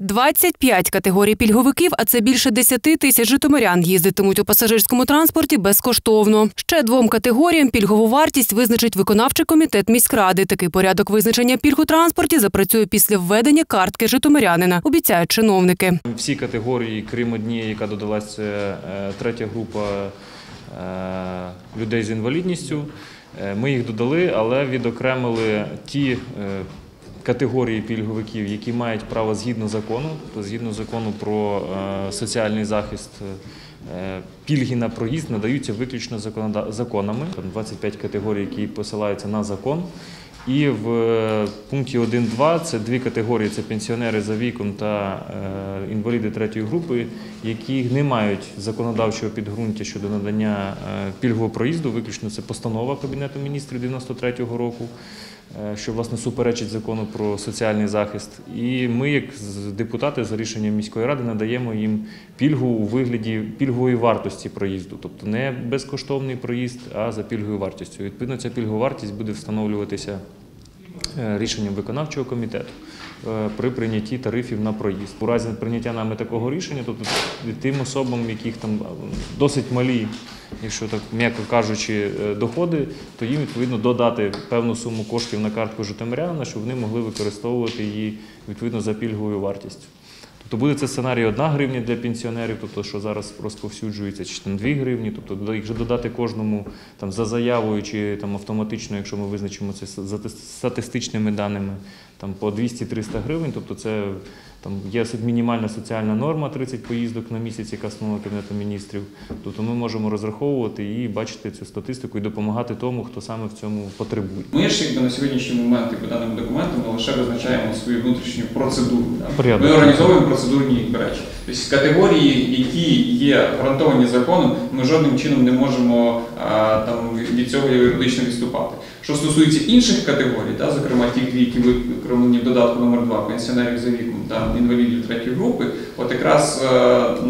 25 категорій пільговиків, а це більше 10 тисяч житомирян, їздитимуть у пасажирському транспорті безкоштовно. Ще двом категоріям пільгову вартість визначить виконавчий комітет міськради. Такий порядок визначення пільг у транспорті запрацює після введення картки житомирянина, обіцяють чиновники. Всі категорії, крім однієї, яка додалася, е, третя група е, людей з інвалідністю. Е, Ми їх додали, але відокремили ті е, категорії пільговиків, які мають право згідно закону, згідно закону про е, соціальний захист. е, Пільги на проїзд надаються виключно законами. Там 25 категорій, які посилаються на закон. І в е, пункті 1.2 це дві категорії: це пенсіонери за віком та інваліди третьої групи, які не мають законодавчого підґрунтя щодо надання пільгового проїзду. Виключно це постанова Кабінету міністрів 93-го року, що власне суперечить закону про соціальний захист. І ми, як депутати, за рішенням міської ради, надаємо їм пільгу у вигляді пільгової вартості проїзду, тобто не безкоштовний проїзд, а за пільговою вартістю. Відповідно, ця пільгова вартість буде встановлюватися е, рішенням виконавчого комітету е, при прийнятті тарифів на проїзд. У разі прийняття нами такого рішення, тобто тим особам, яких там е, досить малі, якщо так м'яко кажучи, е, доходи, то їм відповідно додати певну суму коштів на картку житомиряна, щоб вони могли використовувати її відповідно за пільговою вартістю. Тобто буде це сценарій 1 гривня для пенсіонерів, тобто що зараз розповсюджується, чи там 2 гривні, тобто їх додати кожному там за заявою чи там автоматично, якщо ми визначимо це статистичними даними, там по 200-300 гривень, тобто це там є мінімальна соціальна норма 30 поїздок на місяць, яка встановлена Кабінетом міністрів. Тобто ми можемо розраховувати і бачити цю статистику і допомагати тому, хто саме в цьому потребує. Ми ж якби на сьогоднішній момент якби, даним документом ми лише визначаємо свою внутрішню процедуру. Порядок. Ми організовуємо процедурні речі. Тобто категорії, які є гарантовані законом, ми жодним чином не можемо а, там, від цього юридично відступати. Що стосується інших категорій, та, зокрема тих дві, які викривлені в додатку номер 2 пенсіонерів за віком та інвалідів третьої групи, от якраз е,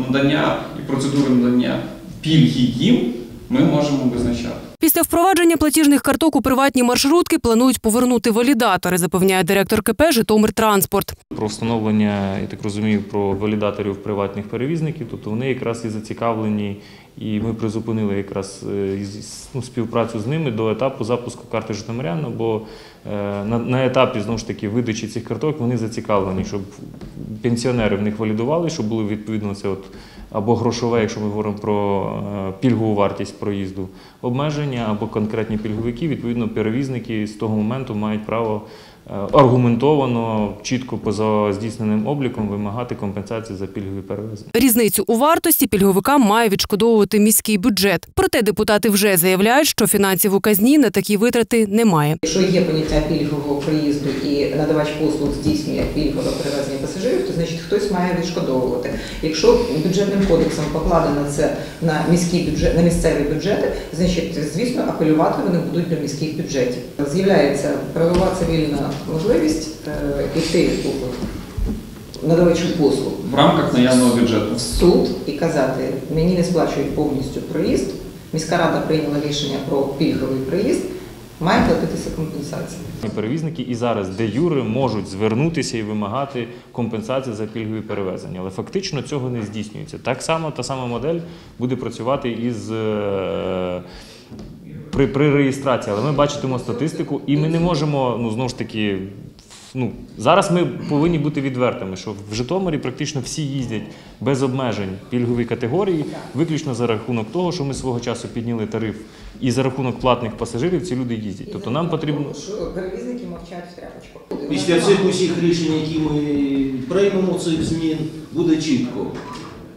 надання і процедури надання пільги їм ми можемо визначати. Після впровадження платіжних карток у приватні маршрутки планують повернути валідатори, запевняє директор КП Житомиртранспорт. Про встановлення, я так розумію, про валідаторів приватних перевізників, тобто вони якраз і зацікавлені, і ми призупинили якраз е, ну, співпрацю з ними до етапу запуску карти Житомиряна, бо е, на, на етапі знову ж таки видачі цих карток вони зацікавлені, щоб пенсіонери в них валідували, щоб було відповідно це от або грошове, якщо ми говоримо про е, пільгову вартість проїзду, обмеження або конкретні пільговики, відповідно, перевізники з того моменту мають право аргументовано, чітко поза здійсненим обліком вимагати компенсації за пільгові перевезення. Різницю у вартості пільговикам має відшкодовувати міський бюджет. Проте депутати вже заявляють, що фінансів у казні на такі витрати немає. Якщо є поняття пільгового приїзду і надавач послуг здійснює пільгове перевезення пасажирів, то значить хтось має відшкодовувати. Якщо бюджетним кодексом покладено це на міські бюджет, на місцеві бюджети, значить, звісно, апелювати вони будуть до міських бюджетів. З'являється правова цивільна можливість е, іти у надавачу послуг В рамках наявного бюджету. в суд і казати, мені не сплачують повністю проїзд. Міська рада прийняла рішення про пільговий проїзд, має платитися компенсація. Перевізники і зараз де юри можуть звернутися і вимагати компенсації за пільгові перевезення, але фактично цього не здійснюється. Так само та сама модель буде працювати із. При, при реєстрації, але ми бачитимо статистику, і ми не можемо, ну знову ж таки, ну зараз ми повинні бути відвертими, що в Житомирі практично всі їздять без обмежень пільгові категорії, виключно за рахунок того, що ми свого часу підняли тариф, і за рахунок платних пасажирів ці люди їздять. Тобто нам потрібно. Перевізники мовчать в тряпочку. Після цих усіх рішень, які ми приймемо цих змін, буде чітко.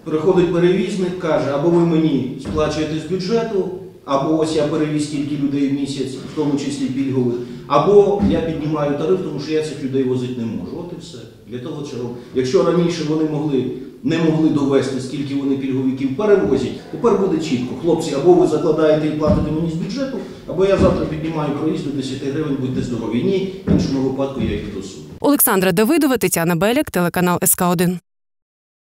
Приходить перевізник, каже, або ви мені сплачуєте з бюджету, або ось я перевіз стільки людей в місяць, в тому числі пільгових, або я піднімаю тариф, тому що я цих людей возити не можу. От і все. Для того чого. Якщо раніше вони могли, не могли довести, скільки вони пільговиків перевозять, тепер буде чітко. Хлопці, або ви закладаєте і платите мені з бюджету, або я завтра піднімаю проїзд до 10 гривень, будьте здорові. Ні, в іншому випадку я йду до. Олександра Давидова, Тетяна Беляк, телеканал СК 1